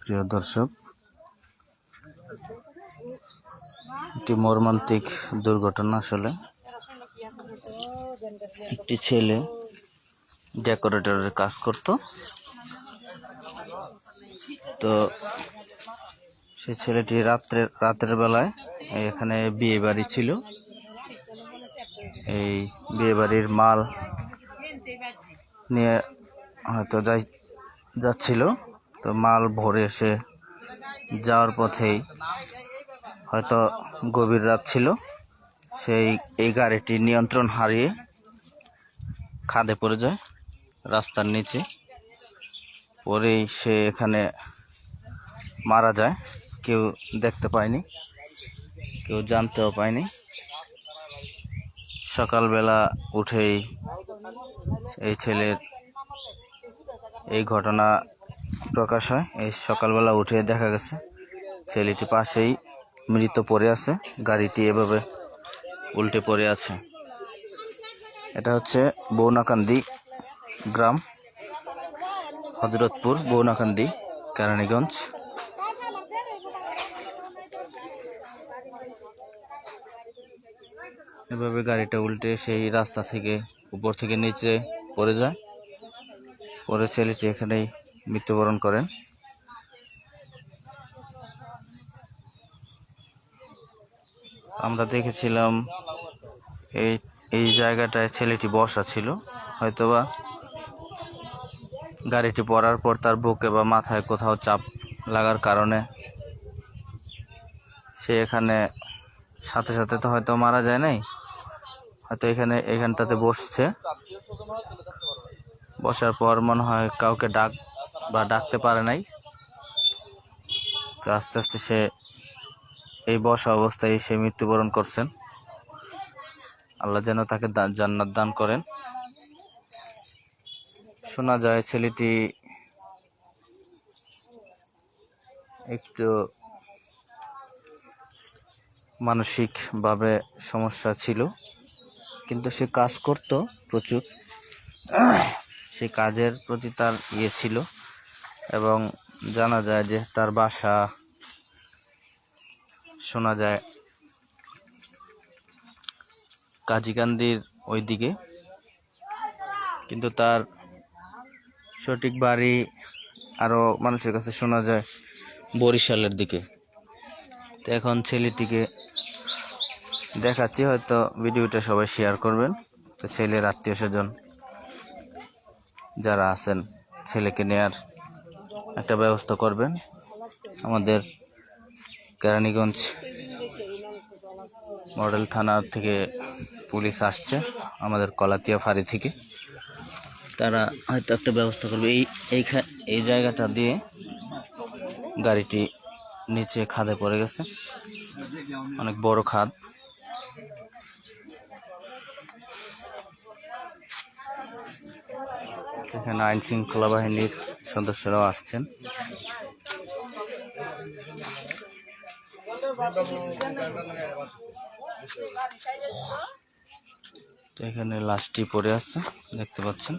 প্রিয় দর্শক, একটি মর্মান্তিক দুর্ঘটনা আসলে। একটি ছেলে ডেকোরেটরের কাজ করত। তো সেই ছেলেটি রাত্রে রাতের বেলায় এখানে বিয়ে বাড়ি ছিল। এই বিয়ে বাড়ির মাল নিয়ে হয়তো যাই যাচ্ছিল। তো মাল ভরে এসে যাওয়ার পথেই হয়তো গভীর রাত ছিল। সেই এই গাড়িটি নিয়ন্ত্রণ হারিয়ে খাদে পড়ে যায় রাস্তার নিচে। পরেই সে এখানে মারা যায়। কেউ দেখতে পায়নি। কেউ জানতেও পায়নি। সকালবেলা উঠেই এই ছেলের এই ঘটনা প্রকাশ হয়। এই সকালবেলা উঠে দেখা গেছে, ছেলেটি পাশেই মৃত পড়ে আছে, গাড়িটি এভাবে উল্টে পড়ে আছে। এটা হচ্ছে বৌনাকান্দি গ্রাম, হজরতপুর, বৌনাকান্দি, কেরানীগঞ্জ। এভাবে গাড়িটা উল্টে সেই রাস্তা থেকে উপর থেকে নিচে পড়ে যায়। পরে ছেলেটি এখানেই মৃত্যুবরণ করেন। আমরা দেখেছিলাম এই এই জায়গাটায় ছেলেটি বসা ছিল। হয়তোবা গাড়িটি পড়ার পর তার বুকে বা মাথায় কোথাও চাপ লাগার কারণে সে এখানে সাথে সাথে তো হয়তো মারা যায় নাই। হয়তো এখানে, এখানটাতে বসছে। বসার পর মনে হয় কাউকে ডাক বা ডাকতে পারে নাই। তো আস্তে আস্তে সে, এই বসা অবস্থায় সে মৃত্যুবরণ করছেন। আল্লাহ যেন তাকে জান্নাত দান করেন। শোনা যায় ছেলেটি একটু মানসিকভাবে সমস্যা ছিল। কিন্তু সে কাজ করত প্রচুর। সে কাজের প্রতি তার ইয়ে ছিল এবং জানা যায় যে তার বাসা শোনা যায় কাজীকান্দির ওই দিকে কিন্তু তার সঠিক বাড়ি আরও মানুষের কাছে শোনা যায় বরিশালের দিকে। তো এখন ছেলেটিকে দেখাচ্ছি, হয়তো ভিডিওটা সবাই শেয়ার করবেন। তো ছেলের আত্মীয় স্বজন যারা আছেন, ছেলেকে নেয়ার একটা ব্যবস্থা করবেন। আমাদের কেরানীগঞ্জ মডেল থানা থেকে পুলিশ আসছে, আমাদের কলাতিয়া ফাঁড়ি থেকে। তারা হয়তো একটা ব্যবস্থা করবে। এই এই জায়গাটা দিয়ে গাড়িটি নিচে খাদে পড়ে গেছে। অনেক বড় খাদ। এখানে আইন শৃঙ্খলা বাহিনীর সদস্যরাও আসছেন। তো এখানে লাশটি পড়ে আছে, দেখতে পাচ্ছেন।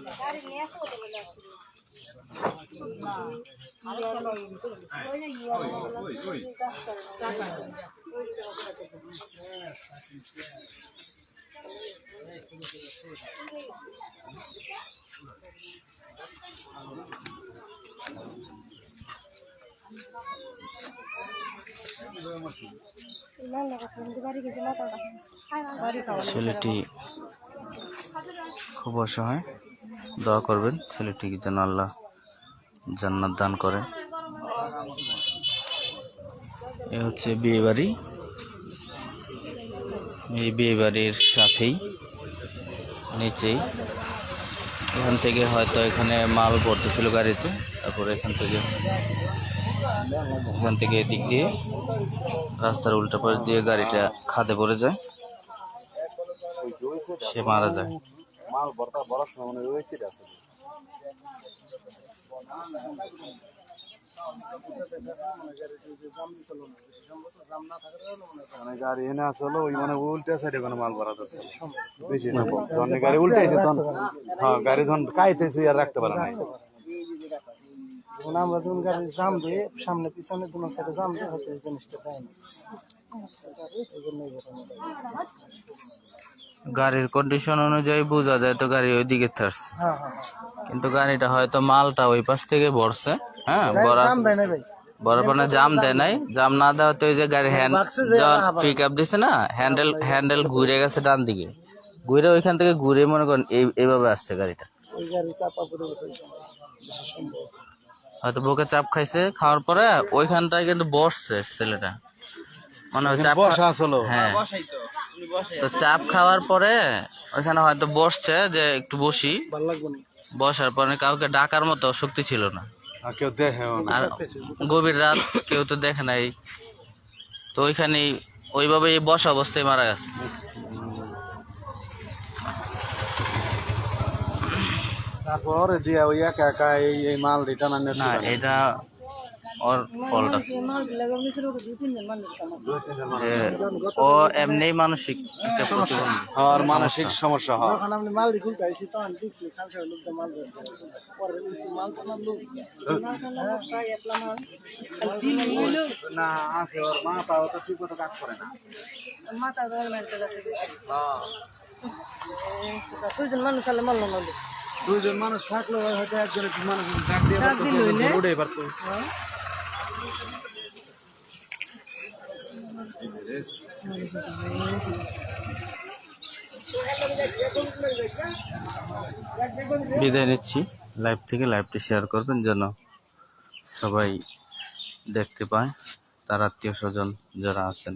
ছেলেটি খুব অসহায়। দোয়া করবেন ছেলেটিকে যেন আল্লাহ জান্নাত দান করেন এ হচ্ছে বিয়ে বাড়ি এই বিয়ে বাড়ির সাথেই, নিচেই। এখান থেকে হয়তো এখানে মাল ভরতেছিল গাড়িতে। তারপরে এখান থেকে এখান থেকে এদিক দিয়ে রাস্তার উল্টা পাশ দিয়ে গাড়িটা খাদে পড়ে যায়। সে মারা যায়। মাল বড় সময় রয়েছে মানে গাড়ি এনে আসলো ওই মানে উল্টা সাইডে কোনো মাল ভরা যাচ্ছে বেশি না যখন গাড়ি উল্টাইছে তখন হ্যাঁ গাড়ি যখন কাইতেছে আর রাখতে পারে না যখন আমরা যখন গাড়ি জাম দিয়ে সামনে পিছনে দুনো সাইডে জাম দিয়ে হয়তো জিনিসটা দেয় না। এই। গাড়ির কন্ডিশন অনুযায়ী বোঝা যায় তো গাড়ি ওইদিকে থাকছে। হ্যাঁ হ্যাঁ হ্যাঁ। কিন্তু গাড়িটা হয়তো মালটা ওই পাশ থেকে ভরছে হ্যাঁ? ভরার জাম দেয় বড় পরে জাম দেয় নাই। জাম না দেওয়া তো ওই যে গাড়ি হ্যান্ড পিক আপ দিছে না হ্যান্ডেল হ্যান্ডেল ঘুরে গেছে ডান দিকে। ঘুরে ওইখান থেকে ঘুরে মনে করেন এই এইভাবে আসছে গাড়িটা। ওই হয়তো বুকে চাপ খাইছে খাওয়ার পরে ওইখানটায় কিন্তু বসছে ছেলেটা। মানে চাপ বসা আসলো। হ্যাঁ। তো চাপ খাওয়ার পরে ওইখানে হয়তো বসছে যে একটু বসি। বসার পরে কাউকে ডাকার মতো শক্তি ছিল না। আর কেউ দেখে আর গভীর রাত কেউ তো দেখে নাই। তো ওইখানেই ওইভাবে বসা অবস্থায় মারা গেছে। তারপর দিয়া ওই একা একা এই মাল রিটার্ন না এটা ওর ফলটা ও এমনি মানসিক আর মানসিক সমস্যা হয় যখন আপনি মাল খুলতে আইসি তখন দেখছি খালসা লোকটা মাল পরে মাল তো মাল লোক না আছে ওর মাথা তো ঠিক মতো কাজ করে না মাথা দুইজন মানুষ মারলো না দুইজন মানুষ থাকল হয়তো একজন একটু মানুষ ডাক দিয়ে পারতো উড়ে পারতো বিদায় নিচ্ছি। লাইভ থেকে লাইভটি শেয়ার করবেন যেন সবাই দেখতে পায়, তার আত্মীয় স্বজন যারা আছেন।